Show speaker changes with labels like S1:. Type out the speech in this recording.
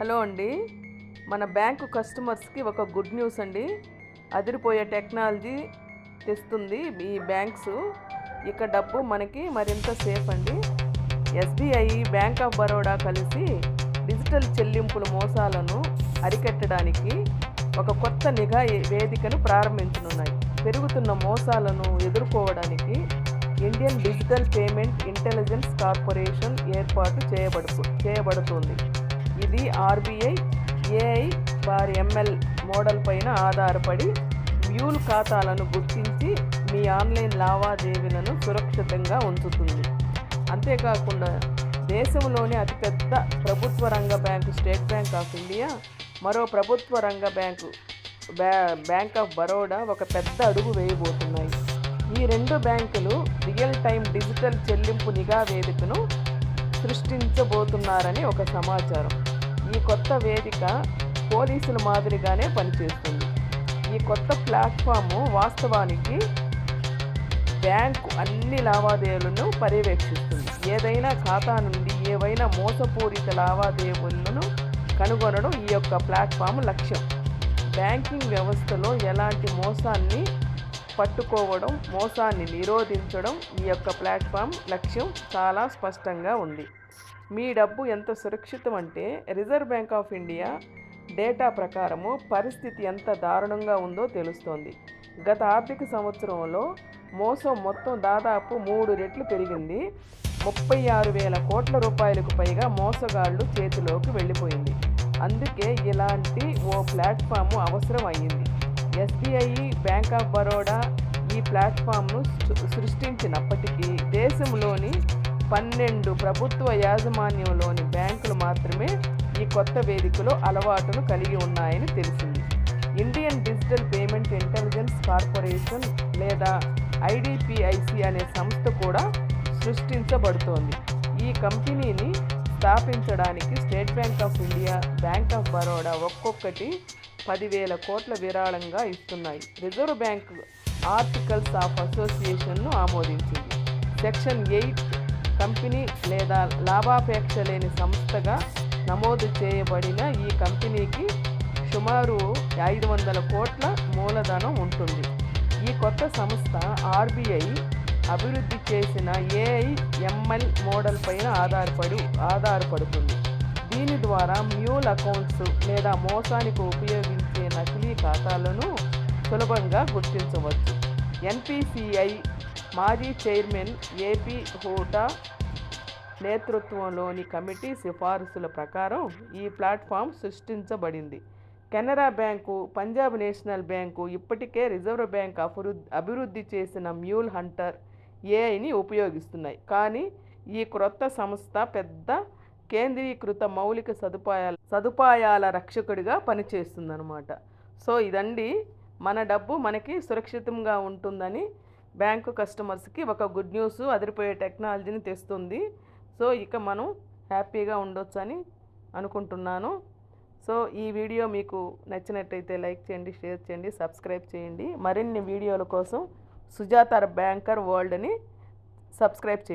S1: Hello అండి. మన bank కస్టమర్స్కి ఒక గుడ్ న్యూస్ అండి. అదిరిపోయే టెక్నాలజీ తెస్తుంది ఈ బ్యాంక్స్. ఇక డబ్బు మనకి మరింత సేఫ్ అండి. ఎస్బీఐ బ్యాంక్ ఆఫ్ బరోడా కలిసి డిజిటల్ చెల్లింపుల మోసాలను అరికట్టడానికి ఒక కొత్త నిఘా వేదికను ప్రారంభించనున్నాయి. పెరుగుతున్న మోసాలను ఎదుర్కోవడానికి Indian Digital Payment Intelligence Corporation ఏర్పాటు చేయబడు చేయబడుతుంది. ఇది RBI AI bar ML model పైన ఆధారపడి మ్యూల్ ఖాతాలను గుర్తించి మీ ఆన్లైన్ లావాదేవీలను సురక్షితంగా ఉంచుతుంది. అంతేకాకుండా దేశంలోని అతిపెద్ద ప్రభుత్వ రంగ bank State Bank of India మరో ప్రభుత్వ రంగ బ్యాంకు బ్యా బ్యాంక్ ఆఫ్ బరోడా ఒక పెద్ద అడుగు వేయబోతున్నాయి. ఈ రెండు బ్యాంకులు రియల్ టైం డిజిటల్ చెల్లింపు నిఘా వేదికను సృష్టించబోతున్నారని ఒక సమాచారం. ఈ కొత్త వేదిక పోలీసుల మాదిరిగానే పనిచేస్తుంది. ఈ కొత్త ప్లాట్ఫాము వాస్తవానికి బ్యాంకు అన్ని లావాదేవీలను పర్యవేక్షిస్తుంది. ఏదైనా ఖాతా నుండి ఏవైనా మోసపూరిత లావాదేవీలను కనుగొనడం ఈ యొక్క ప్లాట్ఫామ్ లక్ష్యం. బ్యాంకింగ్ వ్యవస్థలో ఎలాంటి మోసాన్ని పట్టుకోవడం మోసాన్ని నిరోధించడం ఈ యొక్క ప్లాట్ఫామ్ లక్ష్యం చాలా స్పష్టంగా ఉంది. మీ డబ్బు ఎంత సురక్షితం అంటే Reserve Bank of India data ప్రకారము పరిస్థితి ఎంత దారుణంగా ఉందో తెలుస్తోంది. గత ఆర్థిక సంవత్సరంలో మోసం మొత్తం దాదాపు మూడు రెట్లు పెరిగింది. ముప్పై ఆరు వేల కోట్ల రూపాయలకు పైగా మోసగాళ్ళు చేతిలోకి వెళ్ళిపోయింది. అందుకే ఇలాంటి ఓ ప్లాట్ఫామ్ అవసరం అయ్యింది. ఎస్బీఐ బ్యాంక్ ఆఫ్ బరోడా ఈ ప్లాట్ఫామ్ను సృష్టించినప్పటికీ దేశంలోని పన్నెండు ప్రభుత్వ యాజమాన్యంలోని బ్యాంకులు మాత్రమే ఈ కొత్త వేదికలో అలవాటును కలిగి ఉన్నాయని తెలిసింది. Indian Digital Payment Intelligence Corporation లేదా ఐడిపిఐసి అనే సంస్థ కూడా సృష్టించబడుతోంది. ఈ కంపెనీని స్థాపించడానికి State Bank of India Bank of Baroda ఒక్కొక్కటి పదివేల కోట్ల విరాళంగా ఇస్తున్నాయి. రిజర్వ్ బ్యాంక్ ఆర్టికల్స్ ఆఫ్ అసోసియేషన్ను ఆమోదించింది. సెక్షన్ ఎయిట్ కంపెనీ లేదా లాభాపేక్ష లేని సంస్థగా నమోదు చేయబడిన ఈ కంపెనీకి సుమారు ఐదు వందల కోట్ల మూలధనం ఉంటుంది. ఈ కొత్త సంస్థ ఆర్బీఐ అభివృద్ధి చేసిన ఏఐ ఎంఎల్ మోడల్ పైన ఆధారపడి ఆధారపడుతుంది. దీని ద్వారా మ్యూల్ అకౌంట్స్ లేదా మోసానికి ఉపయోగించే నకిలీ ఖాతాలను సులభంగా గుర్తించవచ్చు. ఎన్పిసిఐ మాజీ చైర్మన్ ఏపీ హోటా నేతృత్వంలోని కమిటీ సిఫారసుల ప్రకారం ఈ ప్లాట్ఫామ్ సృష్టించబడింది. Canara Bank Punjab National Bank ఇప్పటికే రిజర్వ్ బ్యాంక్ అభివృద్ధి అభివృద్ధి చేసిన మ్యూల్ హంటర్ ఏఐని ఉపయోగిస్తున్నాయి. కానీ ఈ క్రొత్త సంస్థ పెద్ద కేంద్రీకృత మౌలిక సదుపాయాల సదుపాయాల రక్షకుడిగా పనిచేస్తుందన్నమాట. సో ఇదండి మన డబ్బు మనకి సురక్షితంగా ఉంటుందని బ్యాంకు కస్టమర్స్కి ఒక గుడ్ న్యూస్ అదిరిపోయే టెక్నాలజీని తెస్తుంది. సో ఇక మనం హ్యాపీగా ఉండొచ్చని అనుకుంటున్నాను. సో ఈ వీడియో మీకు నచ్చినట్టయితే లైక్ చేయండి షేర్ చేయండి సబ్స్క్రైబ్ చేయండి. మరిన్ని వీడియోల కోసం సుజాత బ్యాంకర్ వరల్డ్ని సబ్స్క్రైబ్ చేయండి.